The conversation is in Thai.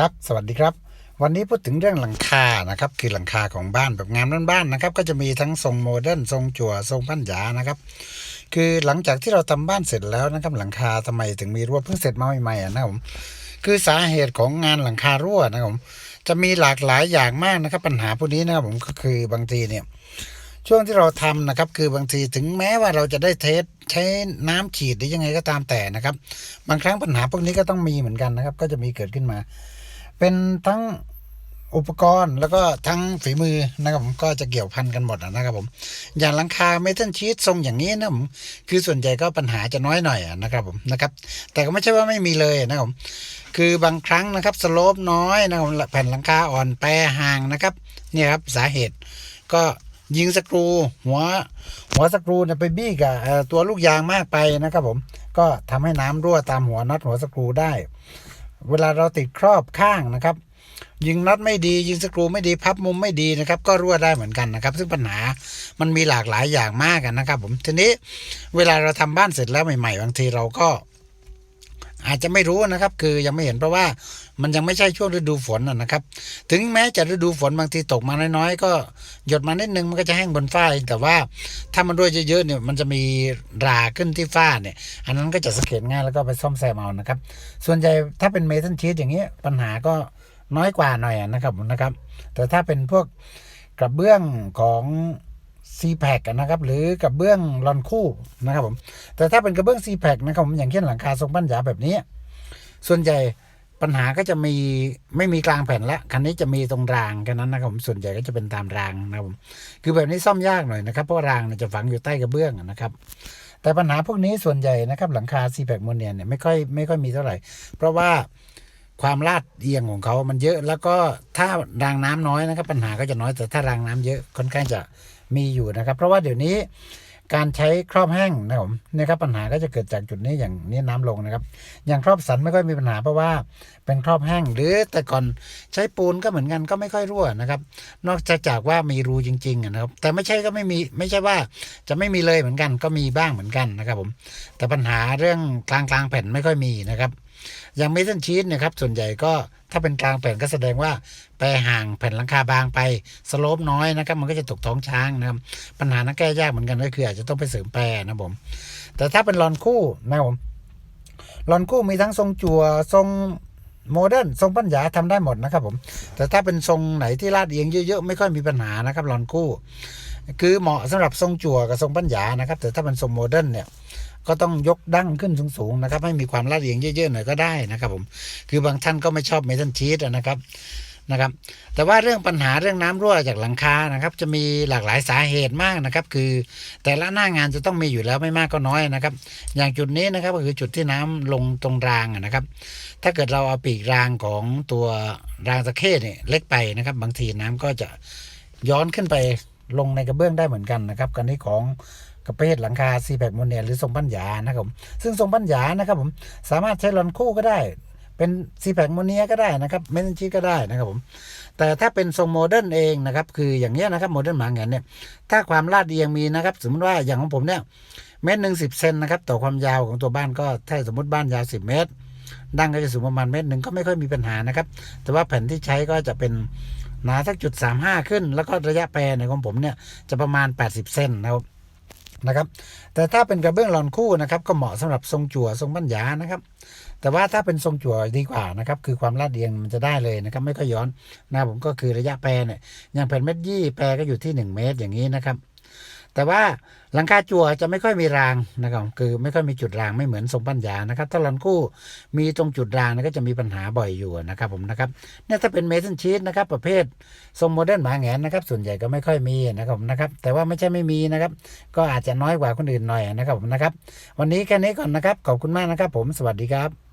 ครับสวัสดีครับ วันนี้พูดถึงเรื่องหลังคานะครับคือหลังคาของบ้านแบบงานบ้านๆนะครับ ก็จะมีทั้งทรงโมเดิร์นทรงจั่วทรงพันหยานะครับ คือหลังจากที่เราทำบ้านเสร็จแล้วนะครับหลังคาทำไมถึงมีรั่วเพิ่งเสร็จมาใหม่ๆอะนะครับผมคือสาเหตุของงานหลังคารั่วนะครับผมจะมีหลากหลายอย่างมากนะครับปัญหาพวกนี้นะครับผมก็คือบางทีเนี่ยช่วงที่เราทำนะครับ คือบางทีถึงแม้ว่าเราจะได้เทสใช้น้ำฉีดหรือยังไงก็ตามแต่นะครับ บางครั้งปัญหาพวกนี้ก็ต้องมีเหมือนกันนะครับ ก็จะมีเกิดขึ้นมา เป็นทั้งอุปกรณ์แล้วก็ทั้งฝีมือนะครับผมก็จะเกี่ยวพันกันหมดนะครับผม อย่างหลังคาเมทัลชีตทรงอย่างนี้นะผมคือส่วนใหญ่ก็ปัญหาจะน้อยหน่อยนะครับผมนะครับแต่ก็ไม่ใช่ว่าไม่มีเลยนะครับผมคือบางครั้งนะครับสโลปน้อยนะครับแผ่นหลังคาอ่อนแปรห่างนะครับเนี่ยครับสาเหตุก็ยิงสกรูหัวหัวสกรูเนี่ยไปบี้กับตัวลูกยางมากไปนะครับผมก็ทำให้น้ำรั่วตามหัวน็อตหัวสกรูได้ เวลาเราติดครอบข้างนะครับ ยิงน็อตไม่ดี ยิงสกรูไม่ดีพับมุมไม่ดีนะครับ ก็รั่วได้เหมือนกันนะครับ ซึ่งปัญหามันมีหลากหลายอย่างมากกันนะครับ ผมทีนี้เวลาเราทำบ้านเสร็จแล้วใหม่ ๆ บางทีเราก็ อาจจะไม่รู้นะครับ คือยังไม่เห็นเพราะว่ามันยังไม่ใช่ช่วงฤดูฝนนะครับ ถึงแม้จะฤดูฝนบางทีตกมาน้อยๆ ก็หยดมานิดนึงมันก็จะแห้งบนฝ้าแต่ว่าถ้ามันรั่วเยอะๆเนี่ยมันจะมีราขึ้นที่ฝ้าเนี่ย อันนั้นก็จะสังเกตง่ายแล้วก็ไปซ่อมแซมเอานะครับ ส่วนใหญ่ถ้าเป็นเมทัลชีตอย่างเงี้ยปัญหาก็น้อยกว่าหน่อยนะครับนะครับ แต่ถ้าเป็นพวกกระเบื้องของ ซีแพคนะครับหรือกระเบื้องลอนคู่นะครับผมแต่ถ้าเป็นกระเบื้องซีแพคนะครับผมอย่างเช่นหลังคาทรงปัญญาแบบนี้ ส่วนใหญ่ปัญหาก็จะมีไม่มีกลางแผ่นละคันนี้จะมีตรงรางกันนั้นนะครับผมส่วนใหญ่ก็จะเป็นตามรางนะครับผมคือแบบนี้ซ่อมยากหน่อยนะครับเพราะรางจะฝังอยู่ใต้กระเบื้องนะครับแต่ปัญหาพวกนี้ส่วนใหญ่นะครับหลังคาซีแพคโมเนียเนี่ยไม่ค่อยไม่ค่อยมีเท่าไหร่ เพราะว่า ความลาดเอียงของเขามันเยอะ แล้วก็ถ้ารางน้ำน้อยนะครับ ปัญหาก็จะน้อยแต่ถ้ารางน้ำเยอะค่อนข้างจะมีอยู่นะครับ เพราะว่าเดี๋ยวนี้การใช้ครอบแห้งนะครับผมนะครับปัญหาก็จะเกิดจากจุดนี้อย่างนี้น้ำลงนะครับ อย่างครอบสันไม่ค่อยมีปัญหาเพราะว่าเป็นครอบแห้งหรือแต่ก่อนใช้ปูนก็เหมือนกันก็ไม่ค่อยรั่วนะครับ นอกจากจากว่ามีรูจริงๆนะครับ แต่ไม่ใช่ก็ไม่มีไม่ใช่ว่าจะไม่มีเลยเหมือนกัน ก็มีบ้างเหมือนกันนะครับผมแต่ปัญหาเรื่องกลางกลางๆแผ่นไม่ค่อยมีนะครับ อย่างเมทัลชีตนะครับส่วนใหญ่ก็ถ้าเป็นกลางแผ่นก็แสดงว่าไปห่างแผ่นหลังคาบางไปสโลปน้อยนะครับ มันก็จะตกท้องช้างนะครับ ปัญหานั้นแก้ยากเหมือนกันก็คืออาจจะต้องไปเสริมแปรนะผม แต่ถ้าเป็นลอนคู่นะผมลอนคู่มีทั้งทรงจั่วทรงโมเดิร์นทรงปัญญาทำได้หมดนะครับผม แต่ถ้าเป็นทรงไหนที่ลาดเอียงเยอะๆ ไม่ค่อยมีปัญหานะครับลอนคู่ คือเหมาะสำหรับทรงจั่วกับทรงปัญญานะครับ แต่ถ้าเป็นทรงโมเดิร์นเนี่ย ก็ต้องยกดั้งขึ้นสูงๆนะครับให้มีความลาดเอียงเยอะๆหน่อยก็ได้นะครับผมคือบางท่านก็ไม่ชอบเมทัลชีตนะครับนะครับแต่ว่าเรื่องปัญหาเรื่องน้ำรั่วจากหลังคานะครับ จะมีหลากหลายสาเหตุมากนะครับ คือแต่ละหน้างานจะต้องมีอยู่แล้วไม่มากก็น้อยนะครับ อย่างจุดนี้นะครับก็คือจุดที่น้ำลงตรงรางอะนะครับ ถ้าเกิดเราเอาปีกรางของตัวรางตะเข้เนี่ยเล็กไปนะครับ บางทีน้ำก็จะย้อนขึ้นไปลงในกระเบื้องได้เหมือนกันนะครับกันนี้ของ กับประเภทหลังคาซีแพคโมเนียหรือทรงปัญญานะครับผมซึ่งทรงปัญญานะครับผมสามารถใช้ลอนคู่ก็ได้ เป็นซีแพคโมเนียก็ได้นะครับเมนชีก็ได้นะครับผมแต่ถ้าเป็นทรงโมเดิร์นเองนะครับคืออย่างเงี้ยนะครับโมเดิร์นหมาแงนเนี่ยถ้าความลาดเอียงมีนะครับสมมติว่าอย่างของผมเนี่ยเมตรหนึ่งสิบเซนนะครับต่อความยาวของตัวบ้านก็ถ้าสมมติบ้านยาวสิบเมตรดั้งก็จะสูงประมาณเมตรหนึ่งก็ไม่ค่อยมีปัญหานะครับ แต่ว่าแผ่นที่ใช้ก็จะเป็นหนาสักจุดสามห้าขึ้น แล้วก็ระยะแปรในของผมเนี่ยจะประมาณ 80 เซนนะครับ นะครับ แต่ถ้าเป็นกระเบื้องหลอนคู่นะครับก็เหมาะสำหรับทรงจั่วทรงบัญญานะครับ แต่ว่าถ้าเป็นทรงจั่วดีกว่านะครับ คือความลาดเอียงมันจะได้เลยนะครับ ไม่ค่อยย้อนนะผมก็คือระยะแปรเนี่ยอย่างแผ่นเม็ดยี่แปรก็อยู่ที่ 1 เมตรอย่างนี้นะครับ แต่ว่าหลังคาจั่วจะไม่ค่อยมีรางนะครับ คือไม่ค่อยมีจุดรางไม่เหมือนทรงปัญญานะครับ ถ้าหลอนคู่มีตรงจุดรางนยก็จะมีปัญหาบ่อยอยู่นะครับผมนะครับเนี่ยถ้าเป็นเมทัลชีตนะครับ ประเภททรงโมเดิร์นหมาแหงนนะครับ ส่วนใหญ่ก็ไม่ค่อยมีนะครับผมนะครับ แต่ว่าไม่ใช่ไม่มีนะครับ ก็อาจจะน้อยกว่าคนอื่นหน่อยนะครับผมนะครับ วันนี้แค่นี้ก่อนนะครับ ขอบคุณมากนะครับ ผมสวัสดีครับ